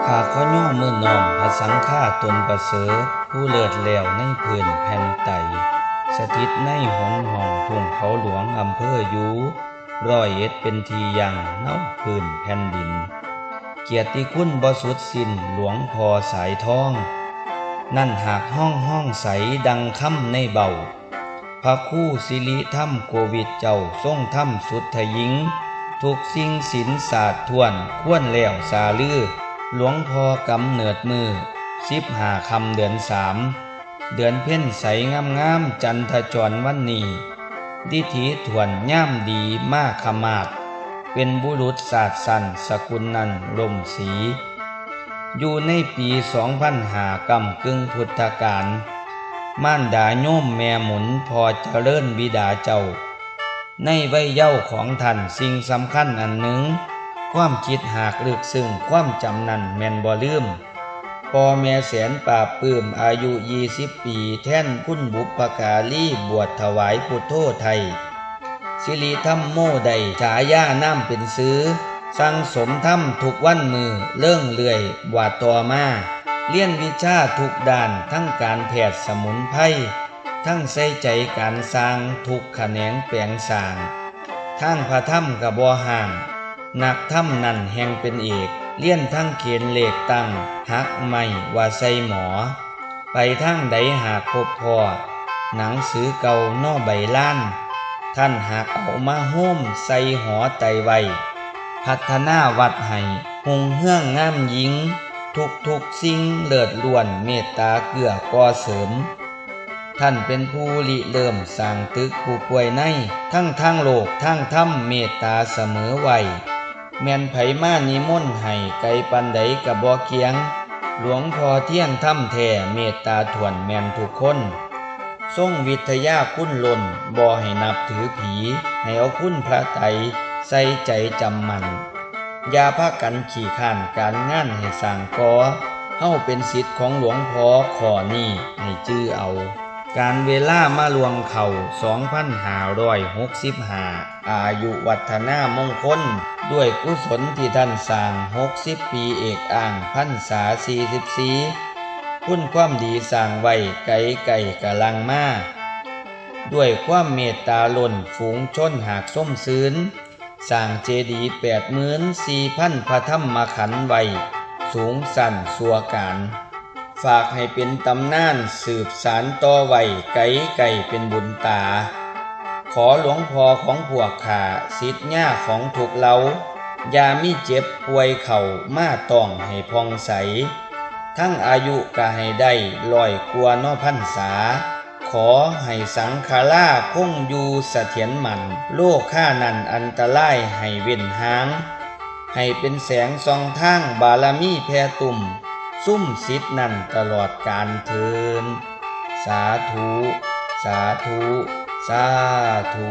น้อมพระสังฆาตนประเสริฐผู้เลิศแล้วในพื้นแผ่นไตสถิตในหนห้องทุ่งเขาหลวงอำเภออยูร้อยเอ็ดเป็นทียังเน่าพื้นแผ่นดิน เกียรติคุณบสุดสินหลวงพอสายทอง นั่นหากห้องห้องใสดังค่ำในเบาพระคู่สิริถ้ำโควิดเจ้าทรงถ้ำสุดทยิง ทุกสิ่งสินศาสตร์ทวนควรแล้วสาลือ หลวงพ่อกำเนิดมือสิบหาคำเดือนสาม เดือนเพ่นใสงามงามๆจันทจรวันนี้ดิถีถวนย่ามดีมากขมาด เป็นบุรุษศาสตร์สันสกุลนันร่มสี อยู่ในปีสองพันหากำกึ่งพุทธกาลม่านดาโยมแม่หมุนพอเจริญบิดาเจ้า ในใบเย้าของท่านสิ่งสำคัญอันหนึ่ง ความคิดหากลึกซึ่งความจำนันแมนบ่ลืมพอแม่แสนปราบปลื้มอายุยี่สิบปี แท่นคุณบุปการีบวชถวายพุทโธไทย สิริธรรมโมใดฉายาน้ำเป็นซื้อสั่งสมธรรมทุกวันมือเลื่องเลื่อยบวาดต่อมาเลี่ยนวิชาทุกด้านทั้งการแพทย์สมุนไพรทั้งใส่ใจการสร้างทุกแขนงแปลงสางทั้งพระธรรมกับบ่ห่าง นักธรรมนั่นแห่งเป็นเอกเลี่ยนทั้งเขียนเหลขตั้งหักไม่ว่าใส่หมอ ไปทั้งใดหากพบพอหนังสือเก่านอใบล้าน ท่านหากเอามาโห้มใส่หอไตไว้พัฒนาวัดให้หงเฮืองงามหญิง ทุกทุกสิ่งเลิศล้วนเมตตาเกื้อก่อเสริม ท่านเป็นผู้ริเริ่มสร้างตึกผู้ป่วยใน ทั้งทางโลกทั้งธรรมเมตตาเสมอไว้ แม่นไผมานิมนต์ให้ไกลปันใดกับบ่เคียง หลวงพ่อเที่ยงถ้ำแท่เมตตาถวนแม่นทุกคนทรงวิทยาคุณล้นบ่ให้นับถือผี ให้เอาคุณพระไตรใส่ใจจำมันยาพากันขี่ข้านการงานให้สร้างกอเฮาเป็นสิทธิ์ของหลวงพ่อขอนี้ให้จื้อเอา การเวลามาลวงเข่า2,565 อายุวัฒนามงคล ด้วยกุศลที่ท่านสร้าง 60 ปีเอกอ่างพันษา 44 คุณความดีสร้างไว้ไก่ไก่กะลังมา ด้วยความเมตตาล้นฝูงชนหากส้มซืนสร้างเจดีย์แปดหมื่นสี่พันพระธรรมขันธ์ไว้ สูงสั่นสัวการ ฝากให้เป็นตำนานสืบสารต่อไว้ไก่ไก่เป็นบุญตา ขอหลวงพ่อของพวกขาสิทธิ์ญ่าของถูกเราอย่ามีเจ็บป่วยเข่ามาต้องให้พองใส ทั้งอายุก็ให้ได้ลอยกลัวนอพันษา ขอให้สังขาราคงอยู่เสถียรมันโลกข้านันอันตรายให้เว้นหาง ให้เป็นแสงสองทางบารมีแพ่ตุ่ม ซุ่มสิทธิ์นั่นตลอดการเทิน สาธุ สาธุ สาธุ